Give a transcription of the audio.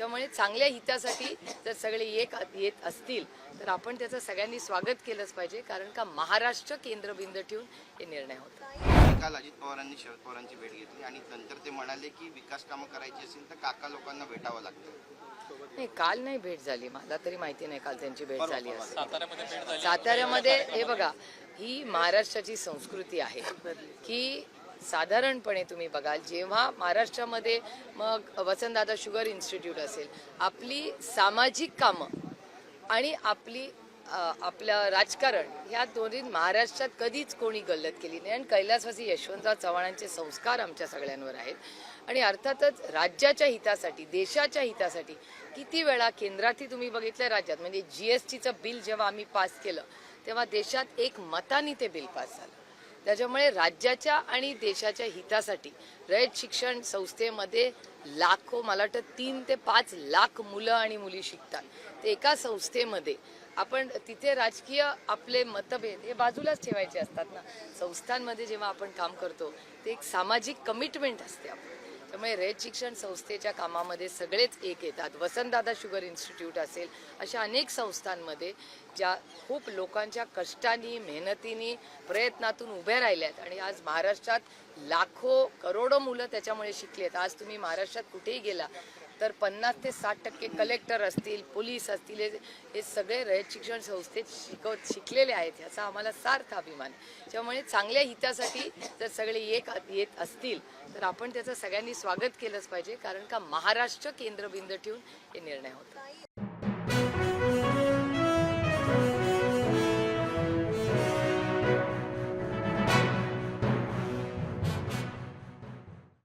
त्यामुळे चांगल्या हितासाठी जर सगळे एक येत असतील तर आपण त्याचं सगळ्यांनी स्वागत केलंच पाहिजे कारण का महाराष्ट्र केंद्रबिंदू ठेवून हे निर्णय होतात काल अजित पवारांनी शरद पवारांची भेट घेतली आणि नंतर ते म्हणाले की विकास कामं करायची असेल तर काका लोकांना भेटावं लागतं. नाही काल नाही भेट झाली. मला तरी माहिती नाही काल त्यांची भेट झाली असेल. साताऱ्यामध्ये भेट झाली. साताऱ्यामध्ये हे बघा ही महाराष्ट्राची संस्कृती आहे की साधारणपणे तुम्ही बघाल जेव्हा महाराष्ट्रामध्ये मग वसंतदादा शुगर इन्स्टिट्यूट असेल आपली सामाजिक कामं आणि आपली आपलं राजकारण ह्या दोन्ही महाराष्ट्रात कधीच कोणी गल्लत केली नाही. आणि कैलासवासी यशवंतराव चव्हाणांचे संस्कार आमच्या सगळ्यांवर आहेत. आणि अर्थातच राज्याच्या हितासाठी देशाच्या हितासाठी किती वेळा केंद्रातही तुम्ही बघितलं राज्यात म्हणजे जी एस टीचं बिल जेव्हा आम्ही पास केलं तेव्हा देशात एक मतानी ते बिल पास झालं. त्याच्यामुळे राज्याच्या आणि देशाच्या हितासाठी रयत शिक्षण संस्थेमध्ये लाखो मला वाटतं तीन ते पाच लाख मुलं आणि मुली शिकतात. ते एका संस्थेमध्ये आपण तिथे राजकीय आपले मतभेद हे बाजूलाच ठेवायचे असतात ना. संस्थांमध्ये जेव्हा आपण काम करतो ते एक सामाजिक कमिटमेंट असते आपण त्यामुळे रयत शिक्षण संस्थेच्या कामामध्ये सगळेच एक येतात. वसंतदादा शुगर इन्स्टिट्यूट असेल अशा अनेक संस्थांमध्ये ज्या खूप लोकांच्या कष्टानी मेहनतीनी प्रयत्नातून उभ्या राहिल्यात. आणि आज महाराष्ट्रात लाखो करोडो मुलं त्याच्यामुळे शिकली आहेत. आज तुम्ही महाराष्ट्रात कुठेही गेला तर पन्नास ते साठ टक्के कलेक्टर असतील पोलीस असतील हे- हे सगळे रयत शिक्षण संस्थेत शिकवत शिकलेले आहेत ह्याचा आम्हाला सार्थ अभिमान. त्यामुळे चांगल्या हितासाठी जर सगळे एक येत असतील तर आपण त्याचं सगळ्यांनी स्वागत केलंच पाहिजे कारण का महाराष्ट्र केंद्रबिंदू ठेवून हे निर्णय होता.